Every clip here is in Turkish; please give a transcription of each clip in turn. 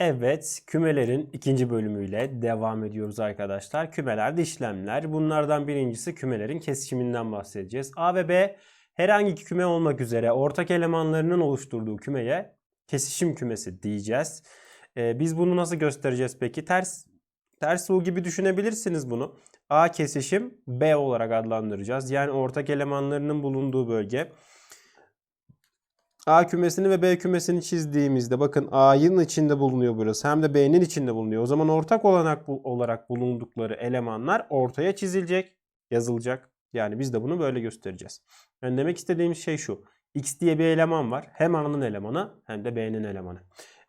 Evet, kümelerin ikinci bölümüyle devam ediyoruz arkadaşlar. Kümelerde işlemler. Bunlardan birincisi kümelerin kesişiminden bahsedeceğiz. A ve B herhangi iki küme olmak üzere ortak elemanlarının oluşturduğu kümeye kesişim kümesi diyeceğiz. Ee, biz bunu nasıl göstereceğiz peki? Ters ters U gibi düşünebilirsiniz bunu. A kesişim B olarak adlandıracağız. Yani ortak elemanlarının bulunduğu bölge. A kümesini ve B kümesini çizdiğimizde bakın A'nın içinde bulunuyor burası hem de B'nin içinde bulunuyor. O zaman ortak olarak olarak bulundukları elemanlar ortaya çizilecek, yazılacak. Yani biz de bunu böyle göstereceğiz. Yani demek istediğimiz şey şu. X diye bir eleman var. Hem A'nın elemanı hem de B'nin elemanı.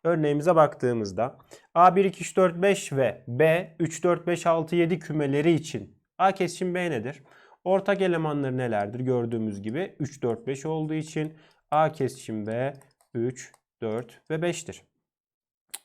Örneğimize baktığımızda A 1 2 3 4 5 ve B 3 4 5 6 7 kümeleri için A kesişim B nedir? Ortak elemanları nelerdir? Gördüğümüz gibi 3 4 5 olduğu için A kesişim B 3, 4 ve 5'tir.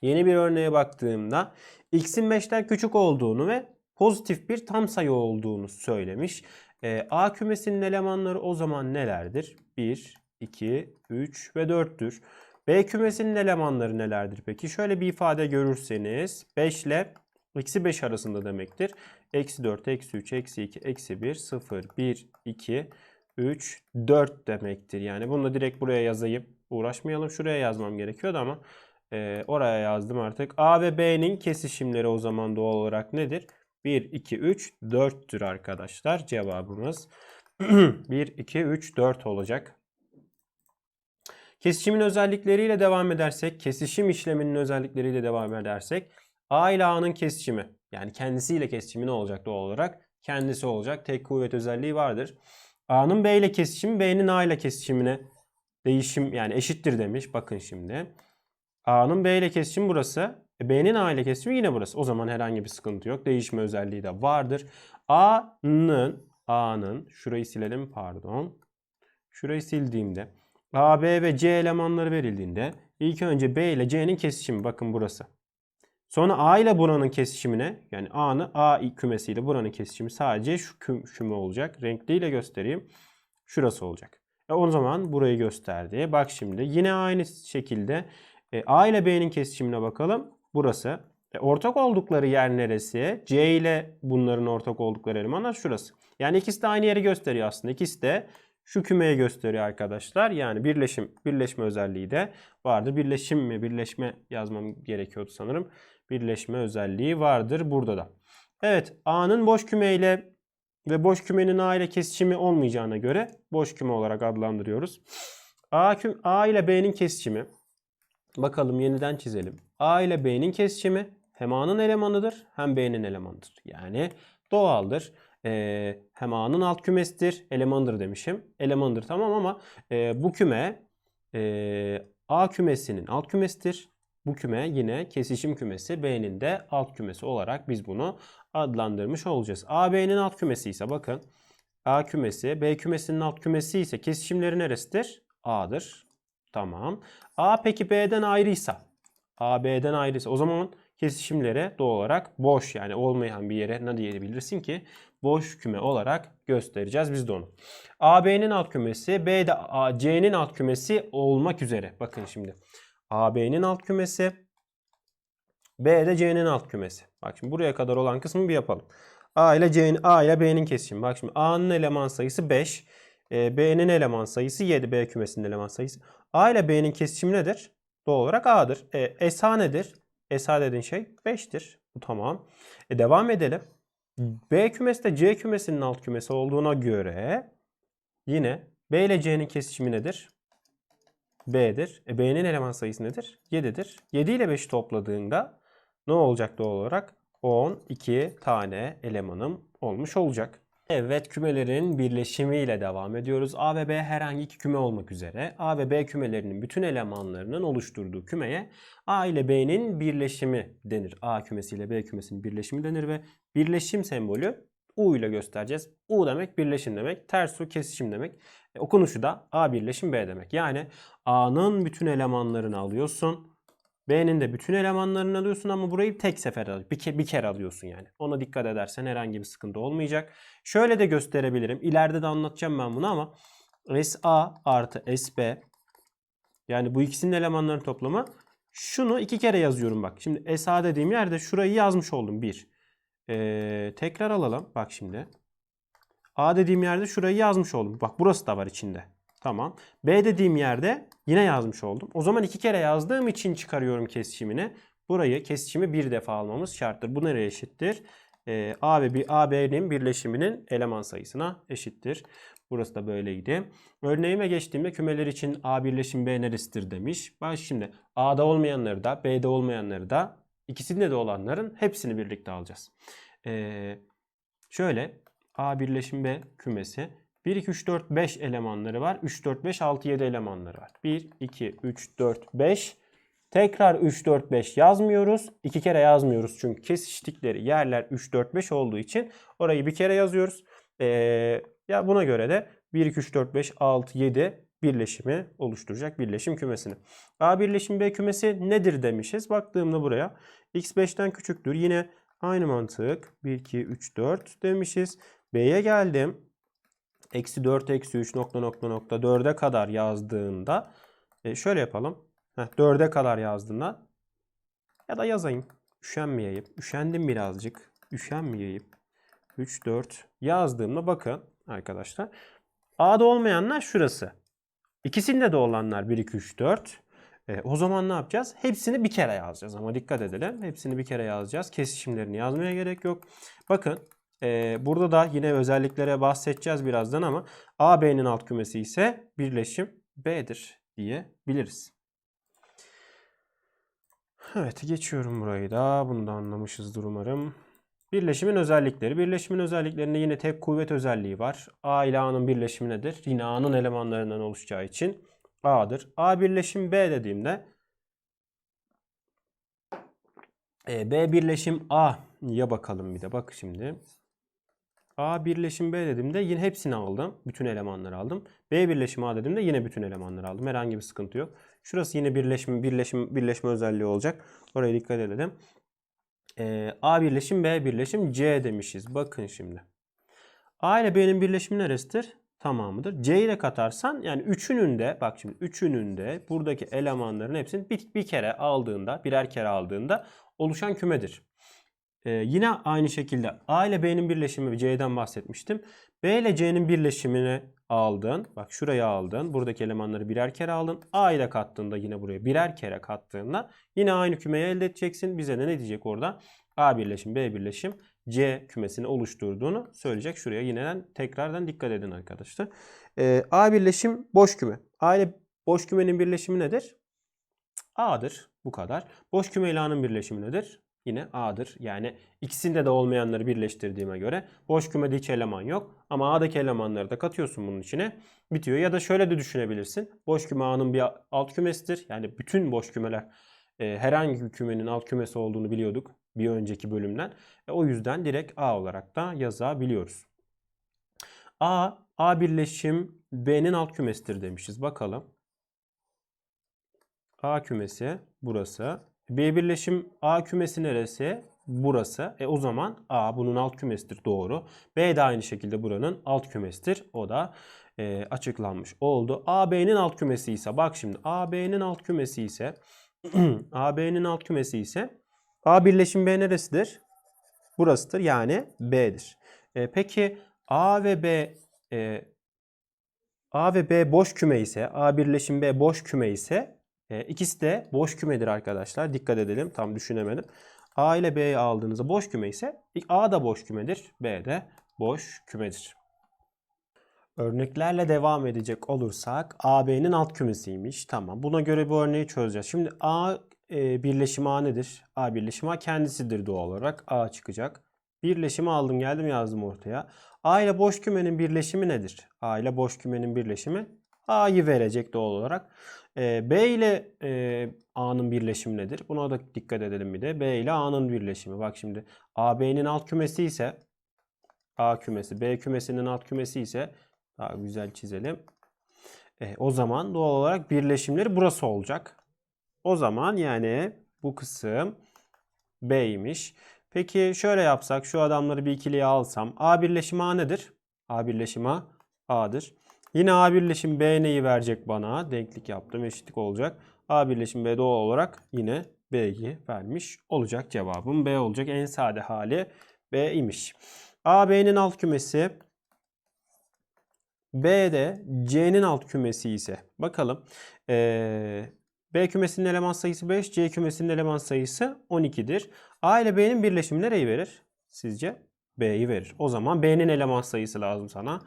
Yeni bir örneğe baktığımda x'in 5'ten küçük olduğunu ve pozitif bir tam sayı olduğunu söylemiş. E, A kümesinin elemanları o zaman nelerdir? 1, 2, 3 ve 4'tür. B kümesinin elemanları nelerdir peki? Şöyle bir ifade görürseniz 5 ile eksi 5 arasında demektir. Eksi 4, eksi 3, eksi 2, eksi 1, 0, 1, 2, 3, 4 demektir. Yani bunu da direkt buraya yazayım. Uğraşmayalım. Şuraya yazmam gerekiyordu ama e, oraya yazdım artık. A ve B'nin kesişimleri o zaman doğal olarak nedir? 1, 2, 3, 4'tür arkadaşlar. Cevabımız 1, 2, 3, 4 olacak. Kesişimin özellikleriyle devam edersek, kesişim işleminin özellikleriyle devam edersek A ile A'nın kesişimi yani kendisiyle kesişimi ne olacak doğal olarak? Kendisi olacak. Tek kuvvet özelliği vardır. A'nın B ile kesişimi B'nin A ile kesişimine değişim yani eşittir demiş. Bakın şimdi. A'nın B ile kesişimi burası. E, B'nin A ile kesişimi yine burası. O zaman herhangi bir sıkıntı yok. Değişme özelliği de vardır. A'nın A'nın şurayı silelim pardon. Şurayı sildiğimde A, B ve C elemanları verildiğinde ilk önce B ile C'nin kesişimi bakın burası. Sonra A ile buranın kesişimine yani A'nı A kümesiyle buranın kesişimi sadece şu küm, küme olacak. Renkliyle göstereyim. Şurası olacak. E o zaman burayı gösterdi. Bak şimdi yine aynı şekilde e, A ile B'nin kesişimine bakalım. Burası. E, ortak oldukları yer neresi? C ile bunların ortak oldukları elemanlar şurası. Yani ikisi de aynı yeri gösteriyor aslında. İkisi de şu kümeye gösteriyor arkadaşlar. Yani birleşim, birleşme özelliği de vardır. Birleşim mi, birleşme yazmam gerekiyordu sanırım. Birleşme özelliği vardır burada da. Evet, A'nın boş küme ile ve boş kümenin A ile kesişimi olmayacağına göre boş küme olarak adlandırıyoruz. A, küm, A ile B'nin kesişimi. Bakalım yeniden çizelim. A ile B'nin kesişimi hem A'nın elemanıdır hem B'nin elemanıdır. Yani doğaldır e, hem A'nın alt kümesidir. Elemandır demişim. Elemandır tamam ama e, bu küme e, A kümesinin alt kümesidir. Bu küme yine kesişim kümesi B'nin de alt kümesi olarak biz bunu adlandırmış olacağız. A B'nin alt kümesi ise bakın A kümesi B kümesinin alt kümesi ise kesişimleri neresidir? A'dır. Tamam. A peki B'den ayrıysa A B'den ayrıysa o zaman kesişimlere doğal olarak boş yani olmayan bir yere ne diyebilirsin ki? Boş küme olarak göstereceğiz biz de onu. AB'nin alt kümesi, B de C'nin alt kümesi olmak üzere. Bakın şimdi. AB'nin alt kümesi, B de C'nin alt kümesi. Bak şimdi buraya kadar olan kısmı bir yapalım. A ile C'nin A ile B'nin kesişimi. Bak şimdi A'nın eleman sayısı 5. E, B'nin eleman sayısı 7. B kümesinin eleman sayısı. A ile B'nin kesişimi nedir? Doğal olarak A'dır. E, SA nedir? SA dediğin şey 5'tir. Bu tamam. E, devam edelim. B kümesi de C kümesinin alt kümesi olduğuna göre yine B ile C'nin kesişimi nedir? B'dir. E, B'nin eleman sayısı nedir? 7'dir. 7 ile 5'i topladığında ne olacak doğal olarak? 12 tane elemanım olmuş olacak. Evet kümelerin birleşimiyle devam ediyoruz. A ve B herhangi iki küme olmak üzere A ve B kümelerinin bütün elemanlarının oluşturduğu kümeye A ile B'nin birleşimi denir. A kümesi ile B kümesinin birleşimi denir ve birleşim sembolü U ile göstereceğiz. U demek birleşim demek. Ters U kesişim demek. E, okunuşu da A birleşim B demek. Yani A'nın bütün elemanlarını alıyorsun. B'nin de bütün elemanlarını alıyorsun ama burayı tek sefer alıyorsun. Bir, ke bir kere alıyorsun yani. Ona dikkat edersen herhangi bir sıkıntı olmayacak. Şöyle de gösterebilirim. İleride de anlatacağım ben bunu ama SA artı SB yani bu ikisinin elemanların toplamı Şunu iki kere yazıyorum bak. Şimdi SA dediğim yerde şurayı yazmış oldum. Bir. Ee, tekrar alalım. Bak şimdi. A dediğim yerde şurayı yazmış oldum. Bak burası da var içinde. Tamam. B dediğim yerde yine yazmış oldum. O zaman iki kere yazdığım için çıkarıyorum kesişimini. Burayı kesişimi bir defa almamız şarttır. Bu nereye eşittir? Ee, A ve B, AB'nin birleşiminin eleman sayısına eşittir. Burası da böyleydi. Örneğime geçtiğimde kümeler için A birleşim B neresidir demiş. Bak şimdi A'da olmayanları da B'de olmayanları da ikisinde de olanların hepsini birlikte alacağız. Ee, şöyle A birleşim B kümesi 1, 2, 3, 4, 5 elemanları var. 3, 4, 5, 6, 7 elemanları var. 1, 2, 3, 4, 5. Tekrar 3, 4, 5 yazmıyoruz. İki kere yazmıyoruz çünkü kesiştikleri yerler 3, 4, 5 olduğu için orayı bir kere yazıyoruz. Ee, ya buna göre de 1, 2, 3, 4, 5, 6, 7 birleşimi oluşturacak birleşim kümesini. A birleşim B kümesi nedir demişiz. Baktığımda buraya x 5'ten küçüktür. Yine aynı mantık. 1, 2, 3, 4 demişiz. B'ye geldim. Eksi 4, eksi 3 nokta nokta nokta 4'e kadar yazdığında e, şöyle yapalım. Heh, 4'e kadar yazdığında ya da yazayım. Üşenmeyeyim. Üşendim birazcık. Üşenmeyeyim. 3, 4 yazdığımda bakın arkadaşlar. A'da olmayanlar şurası. İkisinde de olanlar 1, 2, 3, 4. E, o zaman ne yapacağız? Hepsini bir kere yazacağız ama dikkat edelim. Hepsini bir kere yazacağız. Kesişimlerini yazmaya gerek yok. Bakın e, burada da yine özelliklere bahsedeceğiz birazdan ama A, B'nin alt kümesi ise birleşim B'dir diyebiliriz. Evet geçiyorum burayı da. Bunu da anlamışızdır umarım. Birleşimin özellikleri. Birleşimin özelliklerinde yine tek kuvvet özelliği var. A ile A'nın birleşimi nedir? Yine A'nın elemanlarından oluşacağı için A'dır. A birleşim B dediğimde e, B birleşim A'ya bakalım bir de. Bak şimdi. A birleşim B dediğimde yine hepsini aldım. Bütün elemanları aldım. B birleşim A dediğimde yine bütün elemanları aldım. Herhangi bir sıkıntı yok. Şurası yine birleşim birleşim birleşme özelliği olacak. Oraya dikkat edelim. Ee, A birleşim B birleşim C demişiz. Bakın şimdi. A ile B'nin birleşimi neresidir? Tamamıdır. C ile katarsan yani üçünün de bak şimdi üçünün de buradaki elemanların hepsini bir, bir kere aldığında birer kere aldığında oluşan kümedir. Ee, yine aynı şekilde A ile B'nin birleşimi C'den bahsetmiştim. B ile C'nin birleşimini aldın. Bak şuraya aldın. Buradaki elemanları birer kere aldın. A ile kattığında yine buraya birer kere kattığında yine aynı kümeyi elde edeceksin. Bize de ne diyecek orada? A birleşim B birleşim C kümesini oluşturduğunu söyleyecek. Şuraya yineden tekrardan dikkat edin arkadaşlar. Ee, A birleşim boş küme. A ile boş kümenin birleşimi nedir? A'dır. Bu kadar. Boş küme ile A'nın birleşimi nedir? Yine A'dır. Yani ikisinde de olmayanları birleştirdiğime göre boş kümede hiç eleman yok. Ama A'daki elemanları da katıyorsun bunun içine. Bitiyor. Ya da şöyle de düşünebilirsin. Boş küme A'nın bir alt kümesidir. Yani bütün boş kümeler e, herhangi bir kümenin alt kümesi olduğunu biliyorduk bir önceki bölümden. E, o yüzden direkt A olarak da yazabiliyoruz. A, A birleşim B'nin alt kümesidir demişiz. Bakalım. A kümesi burası. B birleşim A kümesi neresi? Burası. E o zaman A bunun alt kümesidir. Doğru. B de aynı şekilde buranın alt kümesidir. O da e, açıklanmış oldu. A B'nin alt kümesi ise bak şimdi A B'nin alt kümesi ise A B'nin alt kümesi ise A birleşim B neresidir? Burasıdır. Yani B'dir. E, peki A ve B e, A ve B boş küme ise A birleşim B boş küme ise e, ikisi de boş kümedir arkadaşlar. Dikkat edelim. Tam düşünemedim. A ile B'yi aldığınızda boş küme ise A da boş kümedir. B de boş kümedir. Örneklerle devam edecek olursak AB'nin alt kümesiymiş. Tamam. Buna göre bu örneği çözeceğiz. Şimdi A e, birleşim A nedir? A birleşim A kendisidir doğal olarak. A çıkacak. Birleşimi aldım geldim yazdım ortaya. A ile boş kümenin birleşimi nedir? A ile boş kümenin birleşimi A'yı verecek doğal olarak. B ile A'nın birleşimi nedir? Buna da dikkat edelim bir de. B ile A'nın birleşimi. Bak şimdi A B'nin alt kümesi ise A kümesi, B kümesinin alt kümesi ise daha güzel çizelim. E, o zaman doğal olarak birleşimleri burası olacak. O zaman yani bu kısım B'ymiş. Peki şöyle yapsak şu adamları bir ikiliye alsam A birleşimi A nedir? A birleşimi A A'dır. Yine A birleşim B neyi verecek bana? Denklik yaptım eşitlik olacak. A birleşim B doğal olarak yine B'yi vermiş olacak cevabım. B olacak en sade hali B imiş. A B'nin alt kümesi B de C'nin alt kümesi ise bakalım. Ee, B kümesinin eleman sayısı 5, C kümesinin eleman sayısı 12'dir. A ile B'nin birleşimi nereyi verir? Sizce? B'yi verir. O zaman B'nin eleman sayısı lazım sana.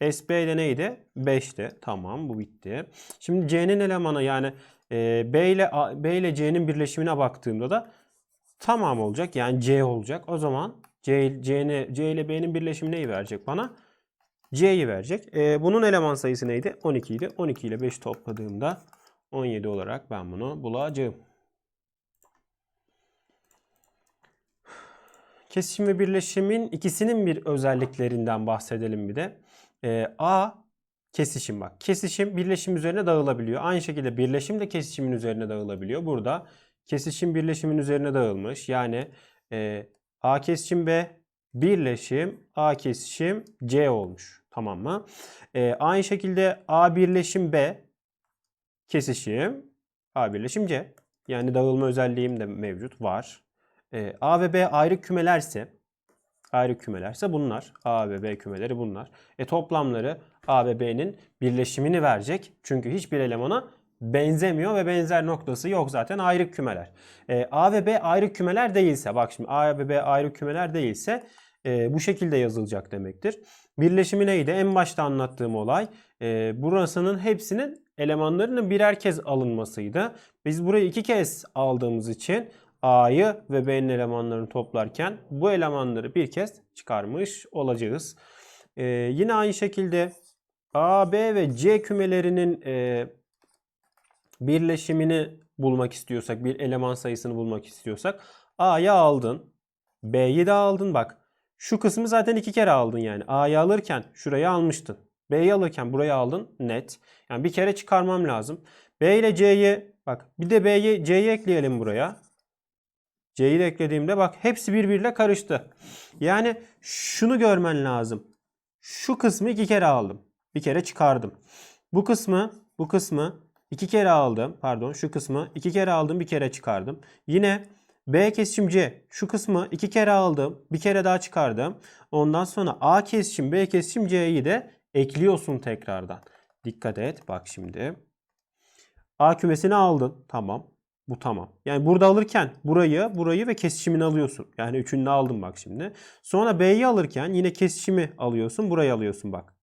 SB de neydi? 5'ti. Tamam bu bitti. Şimdi C'nin elemanı yani e, B ile A- B ile C'nin birleşimine baktığımda da tamam olacak. Yani C olacak. O zaman C, C, C ile B'nin birleşimi neyi verecek bana? C'yi verecek. E, bunun eleman sayısı neydi? 12 idi. 12 ile 5 topladığımda 17 olarak ben bunu bulacağım. Kesişim ve birleşimin ikisinin bir özelliklerinden bahsedelim bir de. Ee, A kesişim bak. Kesişim birleşim üzerine dağılabiliyor. Aynı şekilde birleşim de kesişimin üzerine dağılabiliyor. Burada kesişim birleşimin üzerine dağılmış. Yani e, A kesişim B birleşim A kesişim C olmuş. Tamam mı? Ee, aynı şekilde A birleşim B kesişim A birleşim C. Yani dağılma özelliğim de mevcut var. Ee, A ve B ayrı kümelerse ayrı kümelerse bunlar. A ve B kümeleri bunlar. E toplamları A ve B'nin birleşimini verecek. Çünkü hiçbir elemana benzemiyor ve benzer noktası yok zaten ayrı kümeler. E, A ve B ayrı kümeler değilse bak şimdi A ve B ayrı kümeler değilse e, bu şekilde yazılacak demektir. Birleşimi neydi? En başta anlattığım olay e, burasının hepsinin elemanlarının birer kez alınmasıydı. Biz burayı iki kez aldığımız için A'yı ve B'nin elemanlarını toplarken bu elemanları bir kez çıkarmış olacağız. Ee, yine aynı şekilde A, B ve C kümelerinin e, birleşimini bulmak istiyorsak, bir eleman sayısını bulmak istiyorsak A'yı aldın, B'yi de aldın bak. Şu kısmı zaten iki kere aldın yani. A'yı alırken şurayı almıştın. B'yi alırken burayı aldın net. Yani bir kere çıkarmam lazım. B ile C'yi bak bir de B'yi C'yi ekleyelim buraya. C'yi de eklediğimde bak hepsi birbiriyle karıştı. Yani şunu görmen lazım. Şu kısmı iki kere aldım. Bir kere çıkardım. Bu kısmı, bu kısmı iki kere aldım. Pardon şu kısmı iki kere aldım bir kere çıkardım. Yine B kesişim C şu kısmı iki kere aldım. Bir kere daha çıkardım. Ondan sonra A kesişim B kesişim C'yi de ekliyorsun tekrardan. Dikkat et bak şimdi. A kümesini aldın. Tamam. Bu tamam. Yani burada alırken burayı, burayı ve kesişimini alıyorsun. Yani üçünü aldım bak şimdi. Sonra B'yi alırken yine kesişimi alıyorsun. Burayı alıyorsun bak.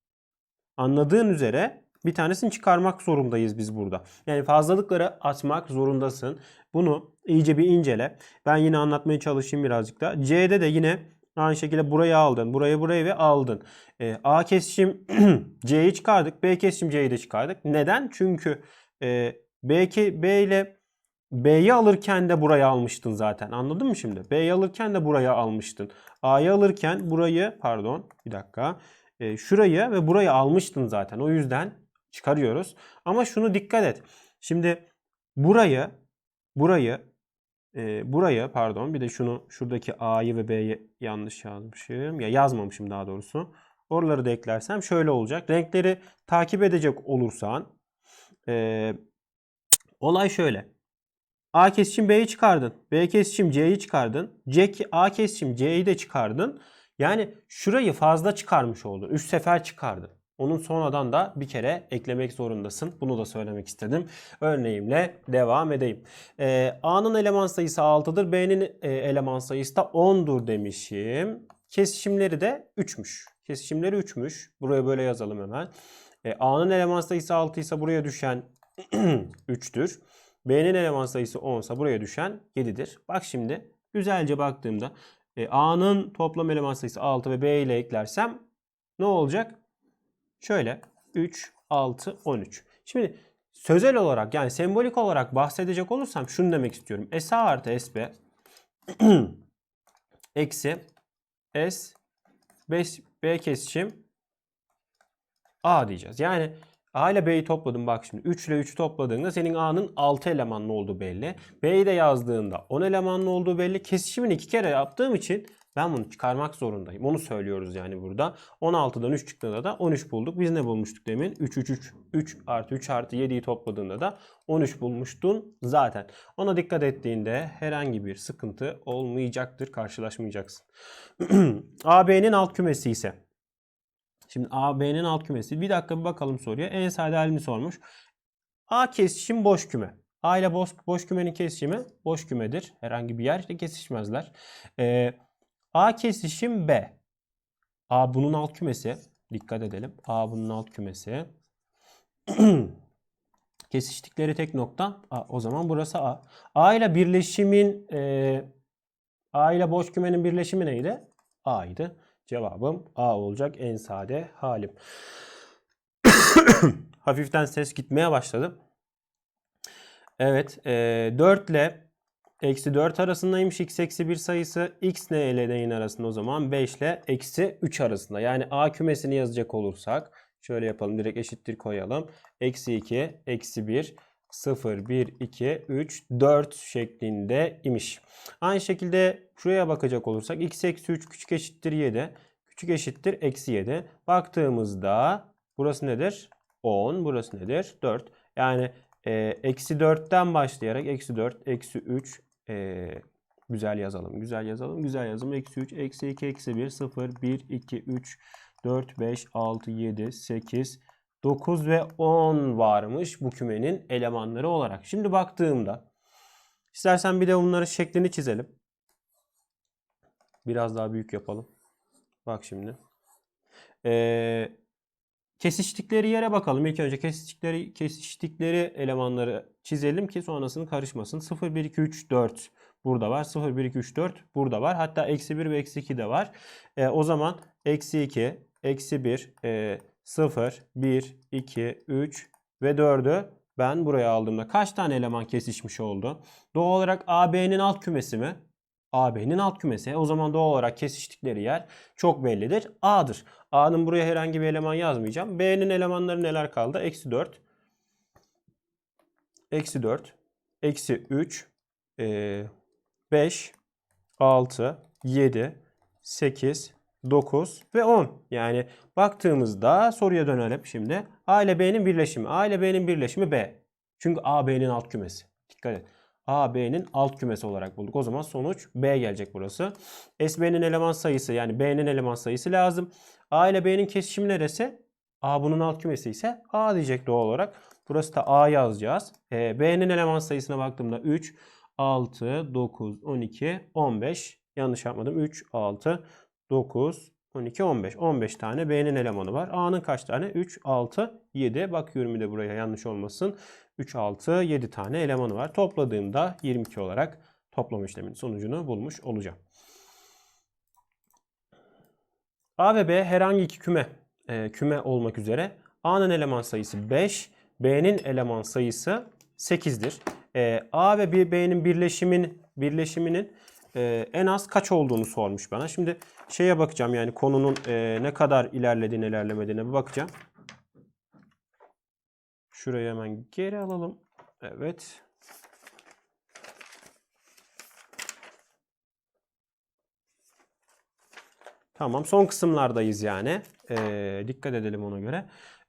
Anladığın üzere bir tanesini çıkarmak zorundayız biz burada. Yani fazlalıkları atmak zorundasın. Bunu iyice bir incele. Ben yine anlatmaya çalışayım birazcık da. C'de de yine aynı şekilde burayı aldın. Burayı burayı ve aldın. Ee, A kesişim C'yi çıkardık. B kesişim C'yi de çıkardık. Neden? Çünkü e, B, B ile B'yi alırken de burayı almıştın zaten. Anladın mı şimdi? B'yi alırken de burayı almıştın. A'yı alırken burayı pardon bir dakika. E, şurayı ve burayı almıştın zaten. O yüzden çıkarıyoruz. Ama şunu dikkat et. Şimdi burayı burayı e, burayı pardon bir de şunu şuradaki A'yı ve B'yi yanlış yazmışım. Ya yazmamışım daha doğrusu. Oraları da eklersem şöyle olacak. Renkleri takip edecek olursan e, olay şöyle. A kesişim B'yi çıkardın. B kesişim C'yi çıkardın. C, A kesişim C'yi de çıkardın. Yani şurayı fazla çıkarmış oldun. 3 sefer çıkardın. Onun sonradan da bir kere eklemek zorundasın. Bunu da söylemek istedim. Örneğimle devam edeyim. Ee, A'nın eleman sayısı 6'dır. B'nin e, eleman sayısı da 10'dur demişim. Kesişimleri de 3'müş. Kesişimleri 3'müş. Buraya böyle yazalım hemen. Ee, A'nın eleman sayısı 6 ise buraya düşen 3'tür. B'nin eleman sayısı 10 ise buraya düşen 7'dir. Bak şimdi güzelce baktığımda e, A'nın toplam eleman sayısı 6 ve B ile eklersem ne olacak? Şöyle 3, 6, 13. Şimdi sözel olarak yani sembolik olarak bahsedecek olursam şunu demek istiyorum. SA artı SB eksi S 5 B kesişim A diyeceğiz. Yani A ile B'yi topladım bak şimdi. 3 ile 3'ü topladığında senin A'nın 6 elemanlı olduğu belli. B'yi de yazdığında 10 elemanlı olduğu belli. Kesişimini 2 kere yaptığım için Ben bunu çıkarmak zorundayım. Onu söylüyoruz yani burada. 16'dan 3 çıktığında da 13 bulduk. Biz ne bulmuştuk demin? 3 3 3. 3 artı 3 artı 7'yi topladığında da 13 bulmuştun zaten. Ona dikkat ettiğinde herhangi bir sıkıntı olmayacaktır. Karşılaşmayacaksın. AB'nin alt kümesi ise. Şimdi AB'nin alt kümesi. Bir dakika bir bakalım soruya. En sade halini sormuş. A kesişim boş küme. A ile boş, boş kümenin kesişimi boş kümedir. Herhangi bir yerde kesişmezler. Ee, A kesişim B. A bunun alt kümesi. Dikkat edelim. A bunun alt kümesi. Kesiştikleri tek nokta A. O zaman burası A. A ile birleşimin e, A ile boş kümenin birleşimi neydi? A'ydı. Cevabım A olacak en sade halim. Hafiften ses gitmeye başladı. Evet. E, 4 ile eksi 4 arasındaymış x eksi 1 sayısı. x ne ile neyin arasında o zaman? 5 ile eksi 3 arasında. Yani A kümesini yazacak olursak şöyle yapalım. Direkt eşittir koyalım. Eksi 2, eksi 1, 0, 1, 2, 3, 4 şeklinde imiş. Aynı şekilde şuraya bakacak olursak x eksi 3 küçük eşittir 7. Küçük eşittir eksi 7. Baktığımızda burası nedir? 10. Burası nedir? 4. Yani e, eksi 4'ten başlayarak eksi 4, eksi 3 e, güzel yazalım. Güzel yazalım. Güzel yazalım. Eksi 3, eksi 2, eksi 1, 0, 1, 2, 3, 4, 5, 6, 7, 8, 9 ve 10 varmış bu kümenin elemanları olarak. Şimdi baktığımda istersen bir de bunların şeklini çizelim. Biraz daha büyük yapalım. Bak şimdi. Ee, kesiştikleri yere bakalım. İlk önce kesiştikleri kesiştikleri elemanları çizelim ki sonrasını karışmasın. 0, 1, 2, 3, 4 burada var. 0, 1, 2, 3, 4 burada var. Hatta eksi 1 ve eksi 2 de var. Ee, o zaman eksi 2, eksi 1, e, 0, 1, 2, 3 ve 4'ü ben buraya aldığımda kaç tane eleman kesişmiş oldu? Doğal olarak AB'nin alt kümesi mi? AB'nin alt kümesi. O zaman doğal olarak kesiştikleri yer çok bellidir. A'dır. A'nın buraya herhangi bir eleman yazmayacağım. B'nin elemanları neler kaldı? Eksi 4. Eksi 4. Eksi 3. 5. 6. 7. 8. 9 ve 10. Yani baktığımızda soruya dönelim şimdi. A ile B'nin birleşimi. A ile B'nin birleşimi B. Çünkü A B'nin alt kümesi. Dikkat et. A B'nin alt kümesi olarak bulduk. O zaman sonuç B gelecek burası. S B'nin eleman sayısı yani B'nin eleman sayısı lazım. A ile B'nin kesişimi neresi? A bunun alt kümesi ise A diyecek doğal olarak. Burası da A yazacağız. E, B'nin eleman sayısına baktığımda 3, 6, 9, 12, 15. Yanlış yapmadım. 3, 6, 9, 12, 15. 15 tane B'nin elemanı var. A'nın kaç tane? 3, 6, 7. Bakıyorum bir de buraya yanlış olmasın. 3, 6, 7 tane elemanı var. Topladığımda 22 olarak toplama işleminin sonucunu bulmuş olacağım. A ve B herhangi iki küme e, küme olmak üzere A'nın eleman sayısı 5, B'nin eleman sayısı 8'dir. E, A ve B'nin birleşimin birleşiminin e, en az kaç olduğunu sormuş bana. Şimdi şeye bakacağım yani konunun e, ne kadar ilerlediğine ilerlemediğine bir bakacağım. Şurayı hemen geri alalım. Evet. Tamam son kısımlardayız yani. Ee, dikkat edelim ona göre.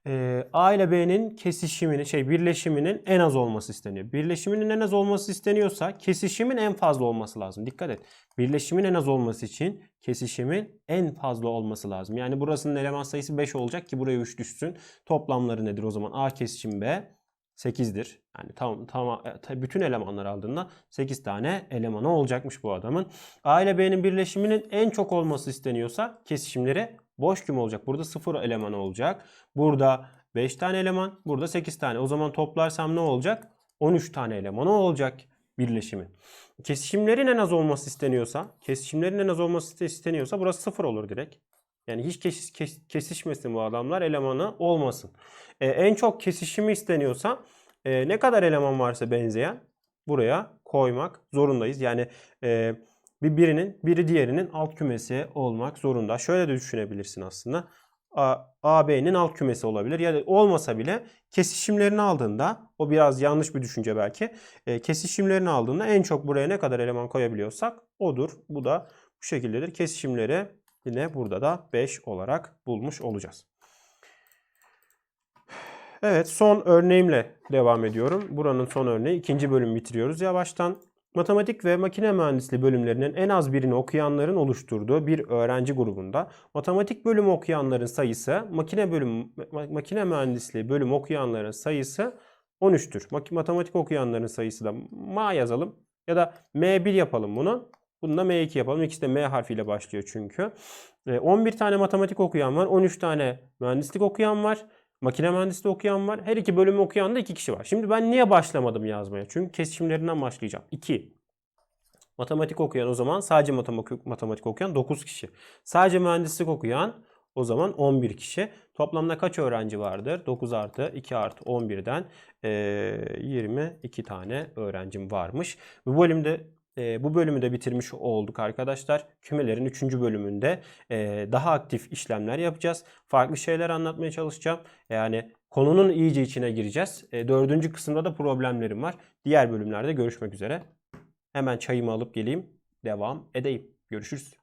Ee, A ile B'nin kesişiminin şey birleşiminin en az olması isteniyor. Birleşiminin en az olması isteniyorsa kesişimin en fazla olması lazım. Dikkat et. Birleşimin en az olması için kesişimin en fazla olması lazım. Yani burasının eleman sayısı 5 olacak ki buraya 3 düşsün. Toplamları nedir o zaman? A kesişim B 8'dir. Yani tam tam bütün elemanlar aldığında 8 tane elemanı olacakmış bu adamın. A ile B'nin birleşiminin en çok olması isteniyorsa kesişimleri boş küme olacak. Burada 0 eleman olacak. Burada 5 tane eleman, burada 8 tane. O zaman toplarsam ne olacak? 13 tane elemanı olacak birleşimin. Kesişimlerin en az olması isteniyorsa, kesişimlerin en az olması isteniyorsa burası 0 olur direkt. Yani hiç kes, kes, kesişmesin bu adamlar elemanı olmasın. Ee, en çok kesişimi isteniyorsa e, ne kadar eleman varsa benzeyen buraya koymak zorundayız. Yani e, bir birinin biri diğerinin alt kümesi olmak zorunda. Şöyle de düşünebilirsin aslında. AB'nin alt kümesi olabilir ya da olmasa bile kesişimlerini aldığında o biraz yanlış bir düşünce belki. E, kesişimlerini aldığında en çok buraya ne kadar eleman koyabiliyorsak odur. Bu da bu şekildedir. Kesişimleri yine burada da 5 olarak bulmuş olacağız. Evet son örneğimle devam ediyorum. Buranın son örneği ikinci bölüm bitiriyoruz yavaştan. Matematik ve makine mühendisliği bölümlerinin en az birini okuyanların oluşturduğu bir öğrenci grubunda matematik bölümü okuyanların sayısı, makine bölüm ma- makine mühendisliği bölümü okuyanların sayısı 13'tür. Mak- Matematik okuyanların sayısı da ma yazalım ya da M1 yapalım bunu. Bunu da M2 yapalım. İkisi de M harfiyle başlıyor çünkü. E, 11 tane matematik okuyan var. 13 tane mühendislik okuyan var. Makine mühendisliği okuyan var. Her iki bölümü okuyan da iki kişi var. Şimdi ben niye başlamadım yazmaya? Çünkü kesişimlerinden başlayacağım. 2. Matematik okuyan o zaman sadece matematik, okuyan 9 kişi. Sadece mühendislik okuyan o zaman 11 kişi. Toplamda kaç öğrenci vardır? 9 artı 2 artı 11'den eee 22 tane öğrencim varmış. Bu bölümde e, bu bölümü de bitirmiş olduk arkadaşlar. Kümelerin 3. bölümünde e, daha aktif işlemler yapacağız. Farklı şeyler anlatmaya çalışacağım. Yani konunun iyice içine gireceğiz. E, dördüncü kısımda da problemlerim var. Diğer bölümlerde görüşmek üzere. Hemen çayımı alıp geleyim. Devam edeyim. Görüşürüz.